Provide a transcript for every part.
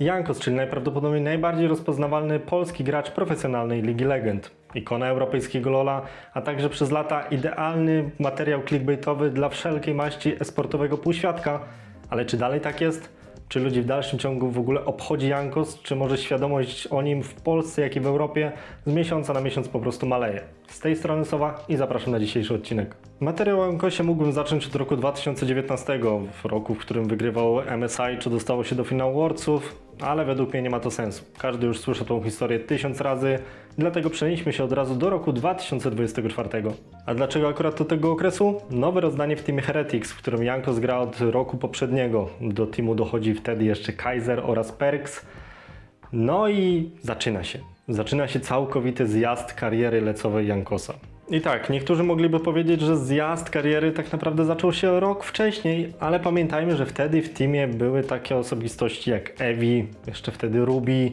Jankos, czyli najprawdopodobniej najbardziej rozpoznawalny polski gracz profesjonalnej Ligi Legend. Ikona europejskiego LoLa, a także przez lata idealny materiał clickbaitowy dla wszelkiej maści esportowego półświadka. Ale czy dalej tak jest? Czy ludzi w dalszym ciągu w ogóle obchodzi Jankos? Czy może świadomość o nim w Polsce, jak i w Europie z miesiąca na miesiąc po prostu maleje? Z tej strony Sowa i zapraszam na dzisiejszy odcinek. Materiał o Jankosie mógłbym zacząć od roku 2019, w roku, w którym wygrywał MSI, czy dostało się do finału Worldsów, ale według mnie nie ma to sensu. Każdy już słyszał tą historię tysiąc razy, dlatego przenieśmy się od razu do roku 2024. A dlaczego akurat do tego okresu? Nowe rozdanie w teamie Heretics, w którym Jankos gra od roku poprzedniego. Do teamu dochodzi wtedy jeszcze Kaiser oraz Perks. No i zaczyna się. Zaczyna się całkowity zjazd kariery lecowej Jankosa. I tak, niektórzy mogliby powiedzieć, że zjazd kariery tak naprawdę zaczął się rok wcześniej, ale pamiętajmy, że wtedy w teamie były takie osobistości jak Evi, jeszcze wtedy Ruby,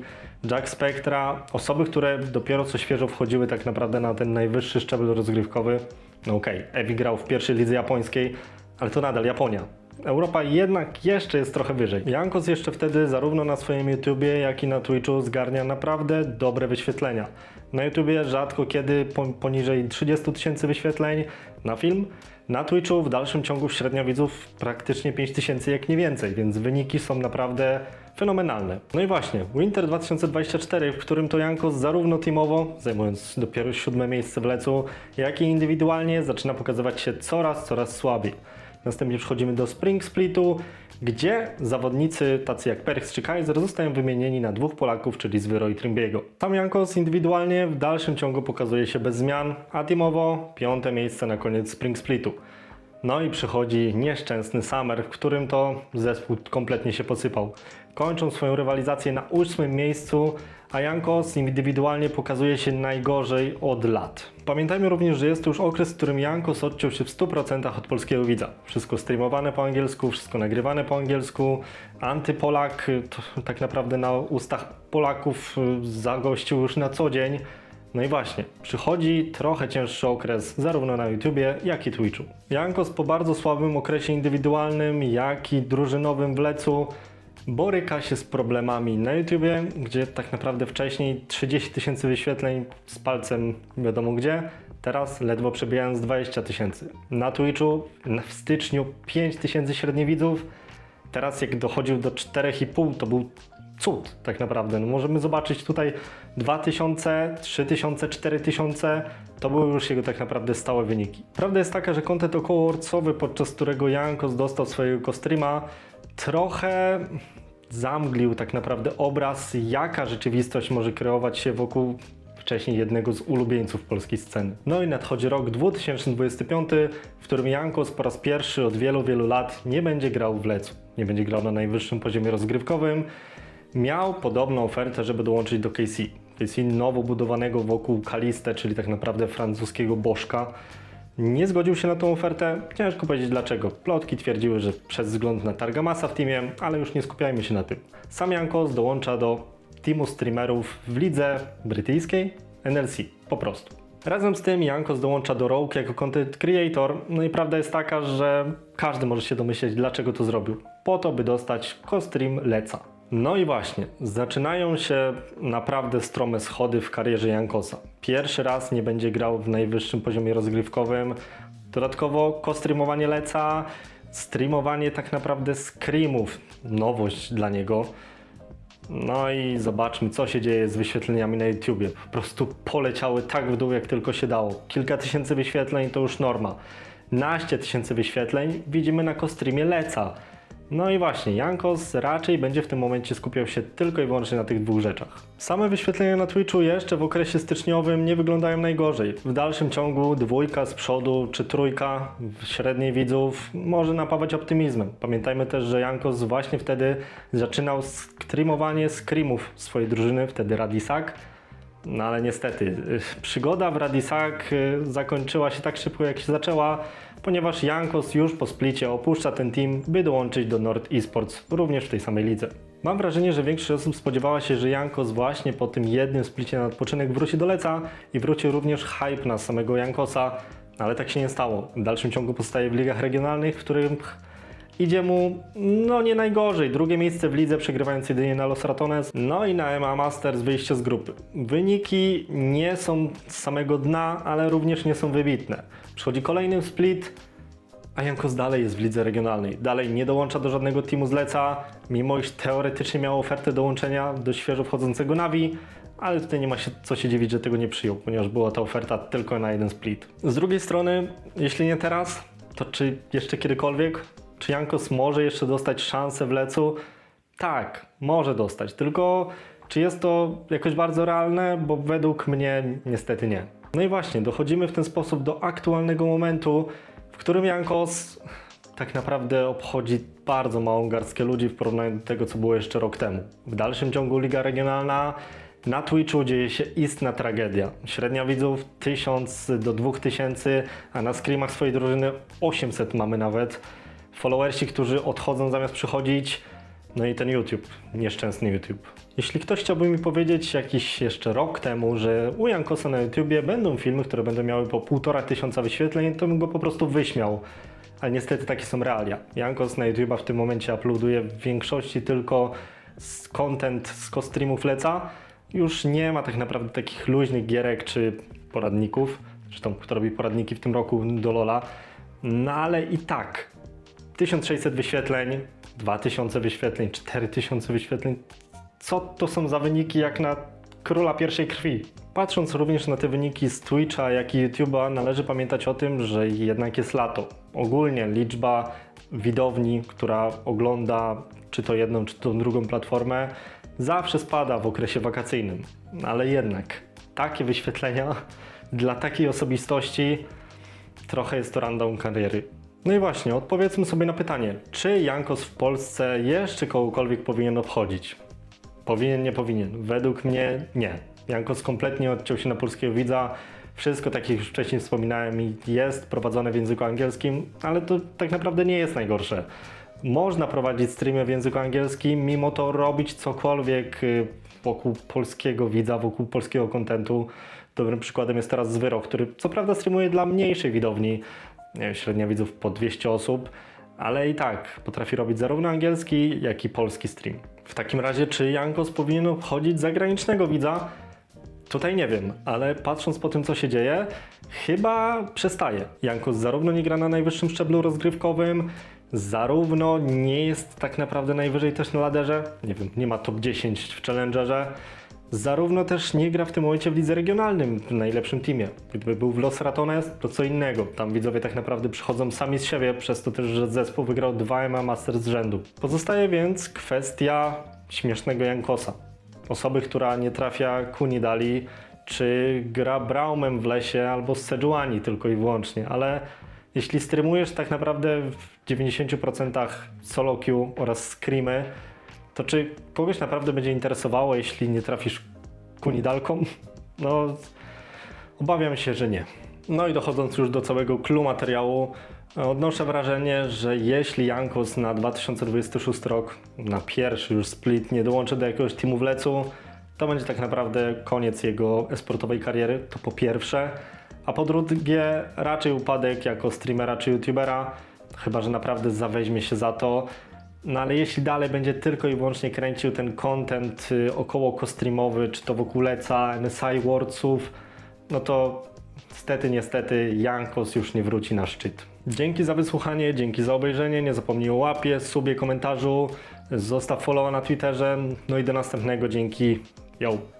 Jack Spectra, osoby, które dopiero co świeżo wchodziły tak naprawdę na ten najwyższy szczebel rozgrywkowy. No okej, Evi grał w pierwszej lidze japońskiej, ale to nadal Japonia. Europa jednak jeszcze jest trochę wyżej. Jankos jeszcze wtedy zarówno na swoim YouTubie, jak i na Twitchu zgarnia naprawdę dobre wyświetlenia. Na YouTubie rzadko kiedy po, poniżej 30 tysięcy wyświetleń na film. Na Twitchu w dalszym ciągu średnia widzów praktycznie 5 tysięcy, jak nie więcej, więc wyniki są naprawdę fenomenalne. No i właśnie, Winter 2024, w którym to Jankos zarówno teamowo, zajmując dopiero siódme miejsce w lecu, jak i indywidualnie zaczyna pokazywać się coraz, coraz słabiej. Następnie przechodzimy do Spring Splitu, gdzie zawodnicy tacy jak Perks czy Kaiser zostają wymienieni na dwóch Polaków, czyli Zwyro i Trimbiego. Tam Jankos indywidualnie w dalszym ciągu pokazuje się bez zmian, a teamowo piąte miejsce na koniec Spring Splitu. No i przychodzi nieszczęsny Summer, w którym to zespół kompletnie się posypał. Kończą swoją rywalizację na ósmym miejscu, a Jankos indywidualnie pokazuje się najgorzej od lat. Pamiętajmy również, że jest to już okres, w którym Jankos odciął się w 100% od polskiego widza. Wszystko streamowane po angielsku, wszystko nagrywane po angielsku. Antypolak tak naprawdę na ustach Polaków y, zagościł już na co dzień. No i właśnie, przychodzi trochę cięższy okres zarówno na YouTubie, jak i Twitchu. Jankos po bardzo słabym okresie indywidualnym, jak i drużynowym w lecu boryka się z problemami na YouTubie, gdzie tak naprawdę wcześniej 30 tysięcy wyświetleń z palcem wiadomo gdzie, teraz ledwo przebijając 20 tysięcy. Na Twitchu w styczniu 5 tysięcy średnich widzów, teraz jak dochodził do 4,5 to był cud tak naprawdę. No możemy zobaczyć tutaj 2000, 3000, 4000 to były już jego tak naprawdę stałe wyniki. Prawda jest taka, że kontent okołoworcowy, podczas którego Jankos dostał swojego streama, trochę zamglił tak naprawdę obraz, jaka rzeczywistość może kreować się wokół wcześniej jednego z ulubieńców polskiej sceny. No i nadchodzi rok 2025, w którym Jankos po raz pierwszy od wielu, wielu lat nie będzie grał w lecu. Nie będzie grał na najwyższym poziomie rozgrywkowym. Miał podobną ofertę, żeby dołączyć do KC. KC nowo budowanego wokół Kalistę, czyli tak naprawdę francuskiego bożka. Nie zgodził się na tą ofertę. Ciężko powiedzieć dlaczego. Plotki twierdziły, że przez wzgląd na Targamasa w teamie, ale już nie skupiajmy się na tym. Sam Jankos dołącza do teamu streamerów w lidze brytyjskiej NLC. Po prostu. Razem z tym Jankos dołącza do Rogue jako content creator. No i prawda jest taka, że każdy może się domyśleć, dlaczego to zrobił. Po to, by dostać co-stream Leca. No i właśnie, zaczynają się naprawdę strome schody w karierze Jankosa. Pierwszy raz nie będzie grał w najwyższym poziomie rozgrywkowym. Dodatkowo kostreamowanie Leca, streamowanie tak naprawdę screamów, nowość dla niego. No i zobaczmy, co się dzieje z wyświetleniami na YouTubie. Po prostu poleciały tak w dół, jak tylko się dało. Kilka tysięcy wyświetleń to już norma. Naście tysięcy wyświetleń widzimy na kostreamie Leca. No i właśnie, Jankos raczej będzie w tym momencie skupiał się tylko i wyłącznie na tych dwóch rzeczach. Same wyświetlenia na Twitchu jeszcze w okresie styczniowym nie wyglądają najgorzej. W dalszym ciągu dwójka z przodu czy trójka średniej widzów może napawać optymizmem. Pamiętajmy też, że Jankos właśnie wtedy zaczynał streamowanie screamów swojej drużyny, wtedy Radisak. No ale niestety, y, przygoda w Radisak y, zakończyła się tak szybko jak się zaczęła, ponieważ Jankos już po splicie opuszcza ten team, by dołączyć do Nord Esports, również w tej samej lidze. Mam wrażenie, że większość osób spodziewała się, że Jankos właśnie po tym jednym splicie na odpoczynek wróci do Leca i wróci również hype na samego Jankosa, ale tak się nie stało. W dalszym ciągu pozostaje w ligach regionalnych, w których Idzie mu, no nie najgorzej. Drugie miejsce w lidze, przegrywając jedynie na Los Ratones. No i na MA Masters wyjście z grupy. Wyniki nie są z samego dna, ale również nie są wybitne. Przychodzi kolejny split, a Jankos dalej jest w lidze regionalnej. Dalej nie dołącza do żadnego teamu zleca, mimo iż teoretycznie miał ofertę dołączenia do świeżo wchodzącego Navi, ale tutaj nie ma się co się dziwić, że tego nie przyjął, ponieważ była ta oferta tylko na jeden split. Z drugiej strony, jeśli nie teraz, to czy jeszcze kiedykolwiek? Czy Jankos może jeszcze dostać szansę w lecu? Tak, może dostać, tylko czy jest to jakoś bardzo realne? Bo według mnie niestety nie. No i właśnie, dochodzimy w ten sposób do aktualnego momentu, w którym Jankos tak naprawdę obchodzi bardzo małą garstkę ludzi w porównaniu do tego, co było jeszcze rok temu. W dalszym ciągu Liga Regionalna na Twitchu dzieje się istna tragedia. Średnia widzów 1000 do 2000, a na screamach swojej drużyny 800 mamy nawet. Followersi, którzy odchodzą zamiast przychodzić, no i ten YouTube, nieszczęsny YouTube. Jeśli ktoś chciałby mi powiedzieć jakiś jeszcze rok temu, że u Jankosa na YouTubie będą filmy, które będą miały po półtora tysiąca wyświetleń, to bym go po prostu wyśmiał. Ale niestety takie są realia. Jankos na YouTube'a w tym momencie uploaduje w większości tylko z content z kostreamów Leca. Już nie ma tak naprawdę takich luźnych gierek czy poradników, zresztą kto robi poradniki w tym roku do Lola. No ale i tak 1600 wyświetleń, 2000 wyświetleń, 4000 wyświetleń. Co to są za wyniki jak na króla pierwszej krwi? Patrząc również na te wyniki z Twitcha, jak i YouTube'a, należy pamiętać o tym, że jednak jest lato. Ogólnie liczba widowni, która ogląda czy to jedną, czy to drugą platformę, zawsze spada w okresie wakacyjnym. Ale jednak takie wyświetlenia dla takiej osobistości trochę jest to random kariery. No i właśnie, odpowiedzmy sobie na pytanie, czy Jankos w Polsce jeszcze kogokolwiek powinien obchodzić? Powinien, nie powinien? Według mnie nie. Jankos kompletnie odciął się na polskiego widza. Wszystko, tak jak już wcześniej wspominałem, jest prowadzone w języku angielskim, ale to tak naprawdę nie jest najgorsze. Można prowadzić streamy w języku angielskim, mimo to robić cokolwiek y, wokół polskiego widza, wokół polskiego kontentu. Dobrym przykładem jest teraz Zwyro, który co prawda streamuje dla mniejszej widowni, średnia widzów po 200 osób, ale i tak potrafi robić zarówno angielski, jak i polski stream. W takim razie, czy Jankos powinien obchodzić zagranicznego widza? Tutaj nie wiem, ale patrząc po tym, co się dzieje, chyba przestaje. Jankos zarówno nie gra na najwyższym szczeblu rozgrywkowym, zarówno nie jest tak naprawdę najwyżej też na laderze, nie wiem, nie ma top 10 w Challengerze, zarówno też nie gra w tym momencie w lidze regionalnym w najlepszym teamie. Gdyby był w Los Ratones, to co innego. Tam widzowie tak naprawdę przychodzą sami z siebie, przez to też, że zespół wygrał dwa MA Masters z rzędu. Pozostaje więc kwestia śmiesznego Jankosa. Osoby, która nie trafia Kuni Dali, czy gra Braumem w lesie, albo z Sejuani tylko i wyłącznie, ale jeśli streamujesz tak naprawdę w 90% solo queue oraz screamy, to czy kogoś naprawdę będzie interesowało, jeśli nie trafisz kunidalką? No, obawiam się, że nie. No i dochodząc już do całego clue materiału, odnoszę wrażenie, że jeśli Jankos na 2026 rok, na pierwszy już split, nie dołączy do jakiegoś teamu w lecu, to będzie tak naprawdę koniec jego esportowej kariery, to po pierwsze. A po drugie, raczej upadek jako streamera czy youtubera, chyba że naprawdę zaweźmie się za to. No ale jeśli dalej będzie tylko i wyłącznie kręcił ten content y, około kostreamowy, czy to wokół Leca, MSI Wordsów, no to niestety, niestety Jankos już nie wróci na szczyt. Dzięki za wysłuchanie, dzięki za obejrzenie, nie zapomnij o łapie, subie, komentarzu, zostaw followa na Twitterze, no i do następnego, dzięki, yo!